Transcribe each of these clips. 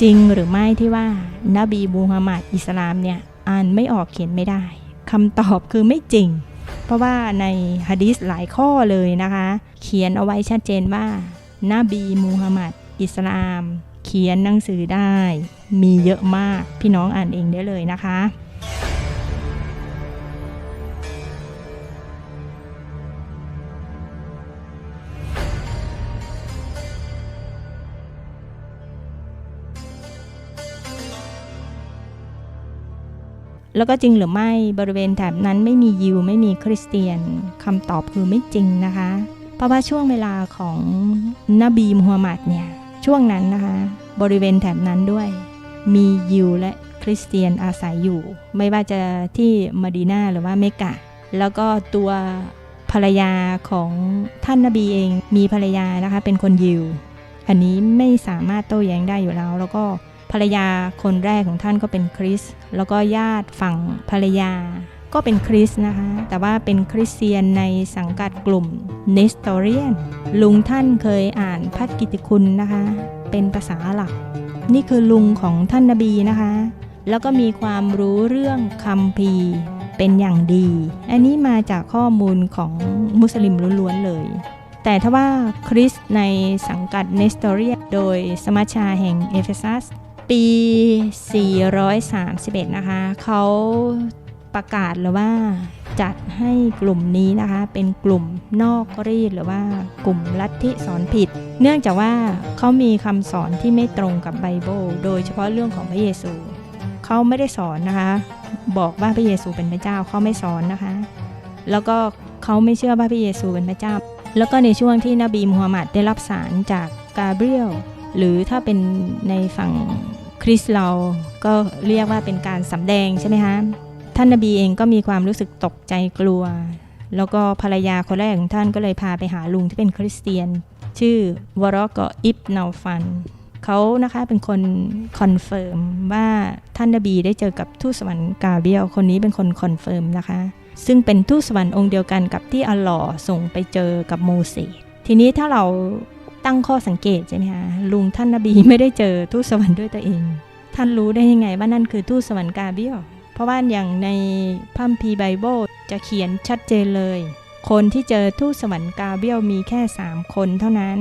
จริงหรือไม่ที่ว่านบีมูฮัมหมัดอิสลามเนี่ยอ่านไม่ออกเขียนไม่ได้คำตอบคือไม่จริง เพราะว่าในฮะดีษหลายข้อเลยนะคะ เขียนเอาไว้ชัดเจนว่านบีมูฮัมหมัดอิสลาม เขียนหนังสือได้ มีเยอะมากพี่น้องอ่านเองได้เลยนะคะ แล้วก็จริงหรือไม่บริเวณแถบนั้นไม่มียิวไม่มีคริสเตียนคำตอบคือไม่จริงนะคะ เพราะว่าช่วงเวลาของนบีมูฮัมหมัดเนี่ยช่วงนั้นนะคะ บริเวณแถบนั้นด้วย มียิวและคริสเตียนอาศัยอยู่ ไม่ว่าจะที่มดีนาหรือว่าเมกะ แล้วก็ตัวภรรยาของท่านนบีเองมีภรรยานะคะเป็นคนยิว อันนี้ไม่สามารถโต้แย้งได้อยู่แล้ว แล้วก็ ภรรยาคนแรกของท่านก็เป็นคริส แล้วก็ญาติฝั่งภรรยา ก็เป็นคริสนะคะ แต่ว่าเป็นคริสเตียนในสังกัดกลุ่มเนสตอเรียน ลุงท่านเคยอ่านพัฒกิติคุณนะคะ เป็นภาษาหรับนี่คือลุงของท่านนบีนะคะ แล้วก็มีความรู้เรื่องคัมภีเป็นอย่างดี อันนี้มาจากข้อมูลของมุสลิมล้วนๆเลยแต่ถ้าว่าคริสในสังกัดเนสตอเรีย โดยสมัชชาแห่งเอเฟซัส ปี 431 นะคะ เขาประกาศหรือว่าจัดให้กลุ่มนี้นะคะ เป็นกลุ่มนอกรีดหรือว่ากลุ่มลัทธิสอนผิด เนื่องจากว่าเขามีคำสอนที่ไม่ตรงกับไบเบิลโดยเฉพาะเรื่องของพระเยซู เขาไม่ได้สอนนะคะ บอกว่าพระเยซูเป็นพระเจ้าเขาไม่สอนนะคะ แล้วก็เขาไม่เชื่อว่าพระเยซูเป็นพระเจ้า แล้วก็ในช่วงที่นบีมูฮัมหมัดได้รับสารจากกาเบรียลหรือถ้าเป็นในฝั่ง คริสเราก็เรียกว่าเป็นการสำแดงใช่ไหมคะท่านนบีเองก็มีความรู้สึกตกใจกลัว แล้วก็ภรรยาคนแรกของท่านก็เลยพาไปหาลุงที่เป็นคริสเตียน ชื่อวรอกอิบนาฟันเขานะคะเป็นคนคอนเฟิร์มว่าท่านนบีได้เจอกับทูตสวรรค์กาเบียลคนนี้เป็นคนคอนเฟิร์มนะคะ ซึ่งเป็นทูตสวรรค์องค์เดียวกันกับที่อัลลอฮ์ส่งไปเจอกับโมเสสทีนี้ถ้าเรา ตั้งข้อสังเกตใช่ไหมคะลุงท่านนบีไม่ได้เจอทูตสวรรค์ด้วยตัวเอง ท่านรู้ได้ยังไงว่านั่นคือทูตสวรรค์กาเบียลเพราะว่าอย่างในพัมพีไบเบิลจะเขียนชัดเจนเลย คนที่เจอทูตสวรรค์กาเบียลมีแค่ 3 คนเท่านั้น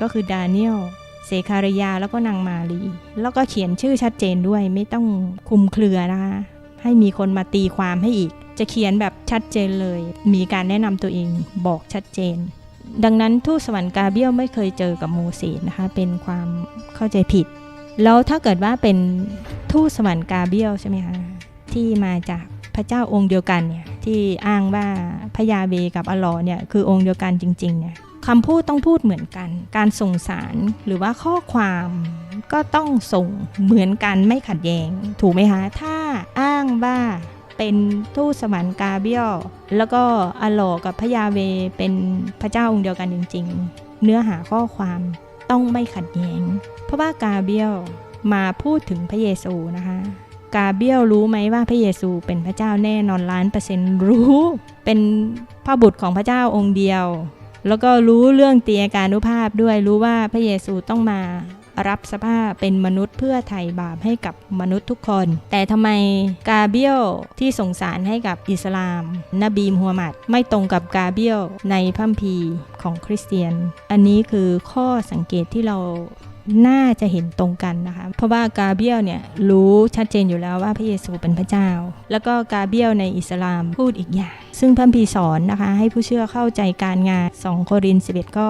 ก็คือดาเนียลเซคารยาแล้วก็นางมารีแล้วก็เขียนชื่อชัดเจนด้วยไม่ต้องคุมเครือนะคะให้มีคนมาตีความให้อีก จะเขียนแบบชัดเจนเลย มีการแนะนำตัวเองบอกชัดเจน ดังนั้นทูตสวรรค์กาเบียลไม่เคยเจอกับโมเสสนะคะเป็นความเข้าใจผิด แล้วถ้าเกิดว่าเป็นทูตสวรรค์กาเบียลใช่ไหมคะที่มาจากพระเจ้าองค์เดียวกันเนี่ยที่อ้างว่าพระยาเวกับอัลลอเนี่ยคือองค์เดียวกันจริงๆเนี่ยคำพูดต้องพูดเหมือนกัน การส่งสารหรือว่าข้อความก็ต้องส่งเหมือนกันไม่ขัดแย้งถูกไหมคะ ถ้าอ้างว่า เป็นทูตสวรรค์กาเบียลแล้วก็อัลกับพระยาเวเป็นพระเจ้าองค์เดียวกันจริง ๆ เนื้อหาข้อความต้องไม่ขัดแย้ง เพราะว่ากาเบียลมาพูดถึงพระเยซูนะคะกาเบียลรู้ไหมว่าพระเยซูเป็นพระเจ้าแน่นอนล้านเปอร์เซ็นต์รู้ เป็นพระบุตรของพระเจ้าองค์เดียว แล้วก็รู้เรื่องเตียการุภาพด้วยรู้ว่าพระเยซูต้องมา รับสภาพเป็นมนุษย์เพื่อไถ่บาปให้กับมนุษย์ทุกคน แต่ทำไมกาเบียลที่ส่งสารให้กับอิสลาม นบีมูฮัมหมัด ไม่ตรงกับกาเบียลในพัมพีของคริสเตียน อันนี้คือข้อสังเกตที่เราน่าจะเห็นตรงกันนะคะ เพราะว่ากาเบียลเนี่ยรู้ชัดเจนอยู่แล้วว่าพระเยซูเป็นพระเจ้า แล้วก็กาเบียลในอิสลามพูดอีกอย่าง ซึ่งพระคัมภีสอนนะคะ ให้ผู้เชื่อเข้าใจการงาน 2 โครินธ์11ก็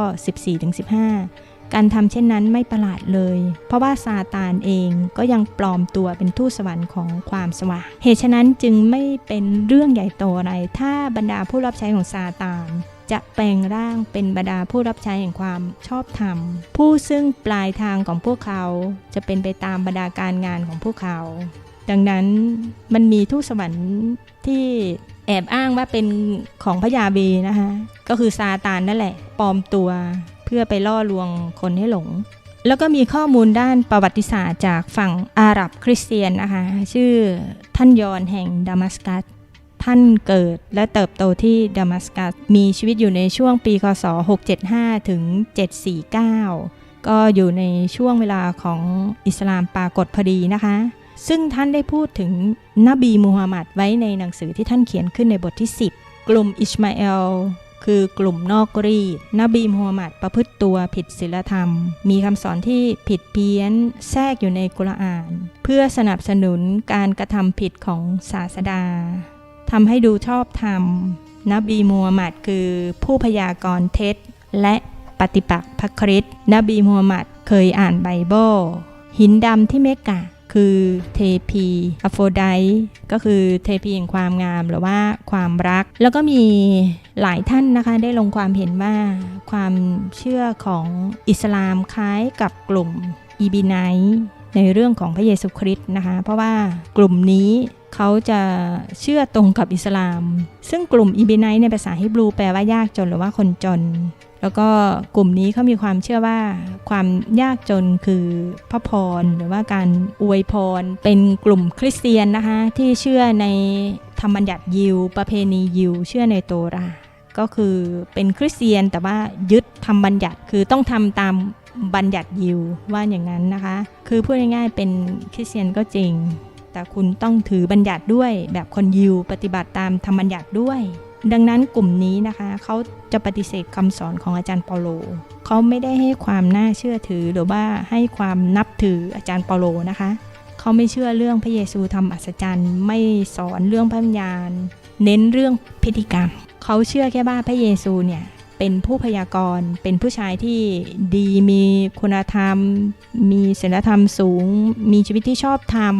14-15 การทำเช่นนั้นไม่ประหลาดเลย เพราะว่าซาตานเองก็ยังปลอมตัวเป็นทูตสวรรค์ของความสว่าง เหตุฉะนั้นจึงไม่เป็นเรื่องใหญ่โตอะไร ถ้าบรรดาผู้รับใช้ของซาตานจะแปลงร่างเป็นบรรดาผู้รับใช้แห่งความชอบธรรม ผู้ซึ่งปลายทางของพวกเขาจะเป็นไปตามบรรดาการงานของพวกเขา ดังนั้นมันมีทูตสวรรค์ที่แอบอ้างว่าเป็นของพระยาเวนะคะก็คือซาตานนั่นแหละปลอมตัว พื่อไปล่อลวงคนให้หลง แล้วก็มีข้อมูลด้านประวัติศาสตร์จากฝั่งอาหรับคริสเตียนนะคะชื่อท่านยอนแห่งดามัสกัสท่านเกิดและเติบโตที่ดามัสกัส มีชีวิตอยู่ในช่วงปีคศ 675 ถึง 749 ก็อยู่ในช่วงเวลาของอิสลามปรากฏพอดีนะคะ ซึ่งท่านได้พูดถึงนบีมูฮัมหมัดไว้ในหนังสือที่ท่านเขียนขึ้นในบทที่ 10 กลุ่มอิชมาเอล คือกลุ่มนอกรีดนบีมูฮัมหมัดประพฤติตัวผิดศีลธรรม มีคำสอนที่ผิดเพี้ยน แทรกอยู่ในกุรอาน เพื่อสนับสนุนการกระทำผิดของศาสดาทำให้ดูชอบธรรม นบีมูฮัมหมัดคือผู้พยากรณ์เท็จ และปฏิปักษ์พระคริสต์นบีมูฮัมหมัดเคยอ่านไบเบิลหินดำที่เมกะ คือเทพีอโฟไดก็คือเทพีแห่งความงามหรือว่าความรัก แล้วก็มีหลายท่านนะคะได้ลงความเห็นว่าความเชื่อของอิสลามคล้ายกับกลุ่มอีบีไน ในเรื่องของพระเยซูคริสต์นะคะ เพราะว่ากลุ่มนี้เขาจะเชื่อตรงกับอิสลาม ซึ่งกลุ่มอีบีไนในภาษาฮิบรูแปลว่ายากจนหรือว่าคนจน แล้วก็กลุ่มนี้เขามีความเชื่อว่าความยากจนคือพระพรหรือว่าการอวยพร เป็นกลุ่มคริสเตียนนะคะที่เชื่อในธรรมบัญญัติยิว ประเพณียิว เชื่อในโตราก็คือเป็นคริสเตียนแต่ว่ายึดธรรมบัญญัติคือต้องทำตาม บัญญัติยิวว่าอย่างนั้นนะคะ คือพูดง่ายๆเป็นคริสเตียนก็จริง แต่คุณต้องถือบัญญัติด้วยแบบคนยิวปฏิบัติตามธรรมบัญญัติด้วย ดังนั้นกลุ่มนี้นะคะเขาจะปฏิเสธคำสอนของอาจารย์เปาโลเขาไม่ได้ให้ความน่าเชื่อถือหรือว่าให้ความนับถืออาจารย์เปาโลนะคะเขาไม่เชื่อเรื่องพระเยซูทำอัศจรรย์ ไม่สอนเรื่องพระวิญญาณ เน้นเรื่องพิธีกรรมเขาเชื่อแค่ว่าพระเยซูเนี่ย เป็นผู้พยากรณ์ เป็นผู้ชายที่ดีมีคุณธรรม มีศีลธรรมสูง มีชีวิตที่ชอบธรรม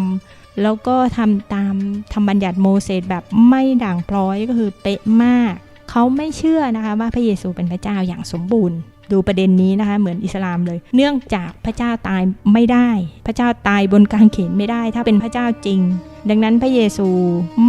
แล้วก็ทำตามธรรมบัญญัติโมเสสแบบไม่ด่างพร้อยก็คือเป๊ะมาก เขาไม่เชื่อนะคะว่าพระเยซูเป็นพระเจ้าอย่างสมบูรณ์ดูประเด็นนี้นะคะเหมือนอิสลามเลย เนื่องจากพระเจ้าตายไม่ได้ พระเจ้าตายบนกางเขนไม่ได้ ถ้าเป็นพระเจ้าจริง ดังนั้นพระเยซู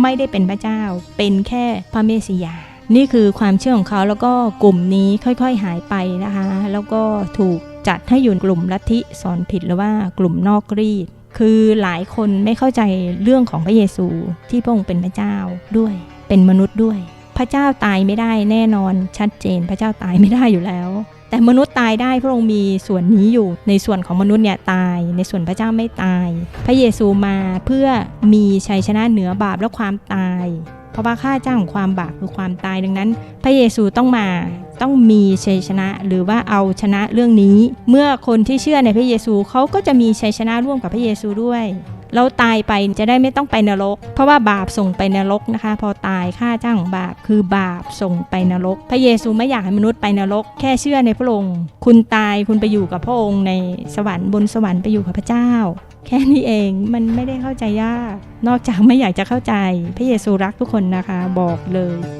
ไม่ได้เป็นพระเจ้า เป็นแค่พระเมสสิยา นี่คือความเชื่อของเขาแล้วก็กลุ่มนี้ค่อยๆหายไปนะคะ แล้วก็ถูกจัดให้อยู่กลุ่มลัทธิสอนผิดหรือว่ากลุ่มนอกรีด คือหลายคนไม่เข้าใจเรื่องของพระเยซูที่พระองค์เป็นพระเจ้าด้วย เป็นมนุษย์ด้วย พระเจ้าตายไม่ได้แน่นอนชัดเจน พระเจ้าตายไม่ได้อยู่แล้ว แต่มนุษย์ตายได้พระองค์มีส่วนนี้อยู่ ในส่วนของมนุษย์เนี่ยตาย ในส่วนพระเจ้าไม่ตาย พระเยซูมาเพื่อมีชัยชนะเหนือบาปและความตาย เพราะว่าค่าจ้างของความบาปคือความตายดังนั้น พระเยซูต้องมาต้องมีชัยชนะหรือว่าเอาชนะเรื่องนี้ เมื่อคนที่เชื่อในพระเยซูเขาก็จะมีชัยชนะร่วมกับพระเยซูด้วย เราตายไปจะได้ไม่ต้องไปนรก เพราะว่าบาปส่งไปนรกนะคะ พอตายค่าจ้างของบาปคือบาปส่งไปนรก พระเยซูไม่อยากให้มนุษย์ไปนรก แค่เชื่อในพระองค์คุณตายคุณไปอยู่กับพระองค์ในสวรรค์บนสวรรค์ไปอยู่กับพระเจ้า แค่นี้เองมันไม่ได้เข้าใจยาก นอกจากไม่อยากจะเข้าใจ พระเยซูรักทุกคนนะคะ บอกเลย